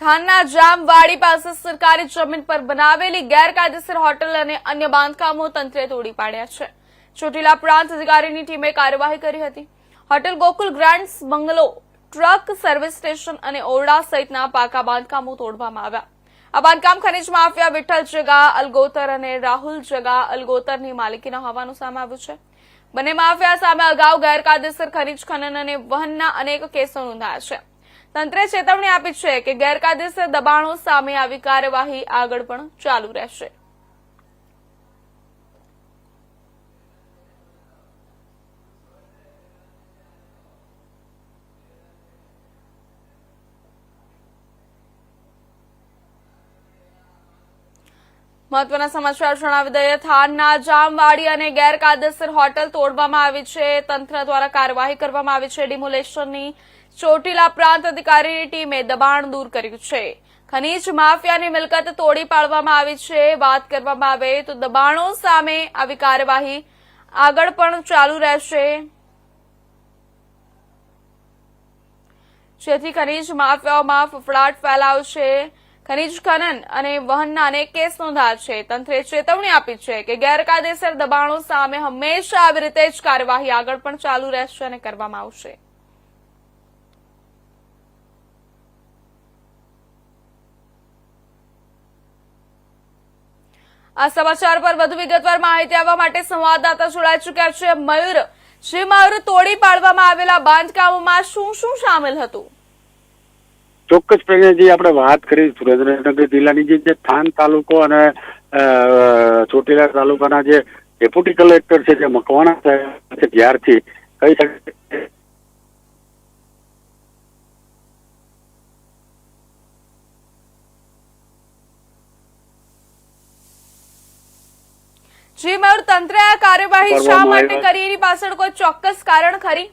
થાનના જામવાડી પાસે સરકારી જમીન પર બનાવેલી ગેરકાયદેસર હોટલ અને અન્ય બાંધકામો તંત્રે તોડી પાડ્યા છે. ચોટીલા પ્રાંત અધિકારીની ટીમે કાર્યવાહી કરી હતી. Hotel Gokul grands bungalow, truck service station અને ઓરડા સહિતના પાકા બાંધકામો તોડવામાં આવ્યા. આ બાંધકામ ખનીજ માફિયા વિઠ્ઠલ જગા, અલગોતર અને રાહુલ જગા, અલગોતરની માલિકીના હોવાનું સામે આવ્યું છે. બંને માફિયા સામે અગાઉ ગેરકાયદેસર ખનીજ ખનન અને વહનના અનેક કેસો નોંધાયા છે. તંત્રે ચેતવણી આપી છે કે ગેરકાયદેસર દબાણો સામે આવી કાર્યવાહી આગળ પણ ચાલુ રહેશે. મહત્વના સમાચાર જણાવી દઈએ. થાનના જામવાડી અને ગેરકાયદેસર હોટલ તોડવામાં આવી છે. તંત્ર દ્વારા કાર્યવાહી કરવામાં આવી છે. ડિમોલેશનની ચોટીલા પ્રાંત અધિકારીની ટીમે દબાણ દૂર કર્યું છે. ખનીજ માફિયાની મિલકત તોડી પાડવામાં આવી છે. વાત કરવામાં આવે તો દબાણો સામે આવી કાર્યવાહી આગળ પણ ચાલુ રહેશે. જેથી ખનીજ માફિયાઓમાં ફફડાટ ફેલાવશે ખનીજ ખનન અને વહનના અનેક કેસ નોંધાયા છે. તંત્રે ચેતવણી આપી છે કે ગેરકાયદેસર દબાણો સામે હંમેશા આવી રીતે જ કાર્યવાહી આગળ પણ ચાલુ રહેશે અને કરવામાં આવશે. આ સમાચાર પર વધુ વિગતવાર માહિતી આપવા માટે સંવાદદાતા જોડાઈ ચુક્યા છે. મયુર શ્રી મયુર તોડી પાડવામાં આવેલા બાંધકામોમાં શું શું સામેલ હતું? ચોક્કસપણે જે આપણે વાત કરી સુરેન્દ્રનગર જિલ્લાની જે થાન તાલુકો અને ચોટીલા તાલુકાના જે ડેપ્યુટી કલેક્ટર છે જે મકવાણા સાહેબ છે જ્યારથી કહી શકે જી મયુર તંત્રે આ કાર્યવાહી શા માટે કરી? એની પાછળ કોઈ ચોક્કસ કારણ ખરી?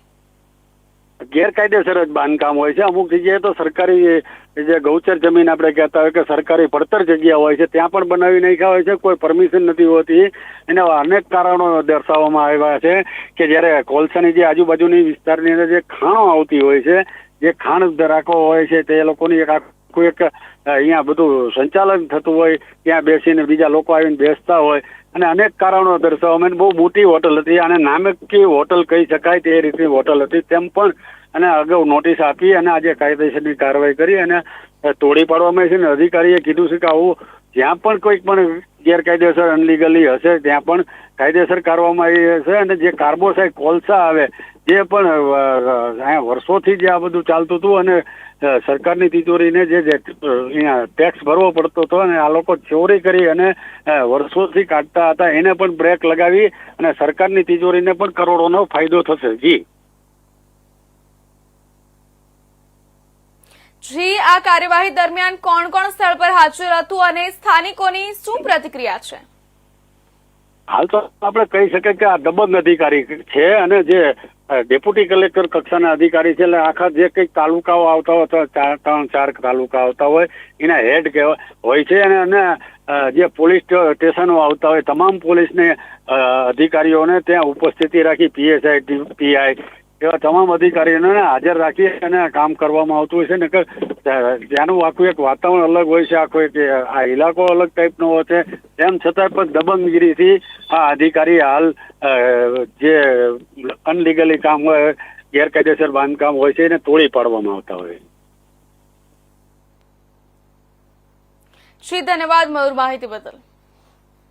ગેરકાયદેસર જ બાંધકામ હોય છે. અમુક જગ્યાએ તો સરકારી જે ગૌચર જમીન આપણે કહેતા હોય કે સરકારી પડતર જગ્યા હોય છે, ત્યાં પણ બનાવી નાખ્યા હોય છે. કોઈ પરમિશન નથી હોતી. એના અનેક કારણો દર્શાવવામાં આવ્યા છે કે જ્યારે કોલસાની જે આજુબાજુની વિસ્તારની અંદર જે ખાણો આવતી હોય છે, જે ખાણ ધરાકો હોય છે, તે લોકોની એક આખું એક અહીંયા બધું સંચાલન થતું હોય, ત્યાં બેસીને બીજા લોકો આવીને બેસતા હોય. અને અનેક કારણો દર્શાવવામાં અને બહુ મોટી હોટલ હતી અને નામકી હોટલ કહી શકાય તે રીતની હોટલ હતી તેમ પણ અને અગાઉ નોટિસ આપી અને આજે કાયદેસરની કાર્યવાહી કરી અને તોડી પાડવામાં છે ને અધિકારીએ કીધું છે કે આવું જ્યાં પણ કોઈક પણ ગેરકાયદેસર અનલીગલી હશે, ત્યાં પણ કાયદેસર કરવામાં આવી હશે અને જે કાર્બોસાઇડ કોલસા આવે, જે પણ વર્ષોથી જે આ બધું ચાલતું હતું અને સરકારની તિજોરીને જે અહીંયા ટેક્સ ભરવો પડતો હતો અને આ લોકો ચોરી કરી અને વર્ષોથી કાઢતા હતા, એને પણ બ્રેક લગાવી અને સરકારની તિજોરીને પણ કરોડોનો ફાયદો થશે. જી. જી, આ કાર્યવાહી દરમિયાન કોણ કોણ સ્થળ પર હાજર હતું અને સ્થાનિકોની શું પ્રતિક્રિયા છે? હાલ તો આપણે કહી શકીએ કે આ દબંગ અધિકારી છે અને જે ડેપ્યુટી કલેક્ટર કક્ષાના અધિકારી છે, એટલે આખા જે કંઈક તાલુકાઓ આવતા હોય ચાર, ત્રણ, ચાર તાલુકા આવતા હોય, એના હેડ કહેવાય હોય છે અને અને જે પોલીસ સ્ટેશનો આવતા હોય, તમામ પોલીસને અધિકારીઓને ત્યાં ઉપસ્થિતિ રાખી, પીએસઆઈ પીઆઈ, એવા તમામ અધિકારીઓને હાજર રાખી અને કામ કરવામાં આવતું હોય છે ને ત્યાંનું આખું એક વાતાવરણ અલગ હોય છે, આખો એક, આ ઇલાકો અલગ ટાઈપનો હોય છે. તેમ છતાં પણ દબંગગીરીથી આ અધિકારી હાલ જે અનલીગલી કામ હોય, ગેરકાયદેસર બાંધકામ હોય છે, એને તોડી પાડવામાં આવતા હોય. શ્રી, ધન્યવાદ મયુર માહિતી બદલ.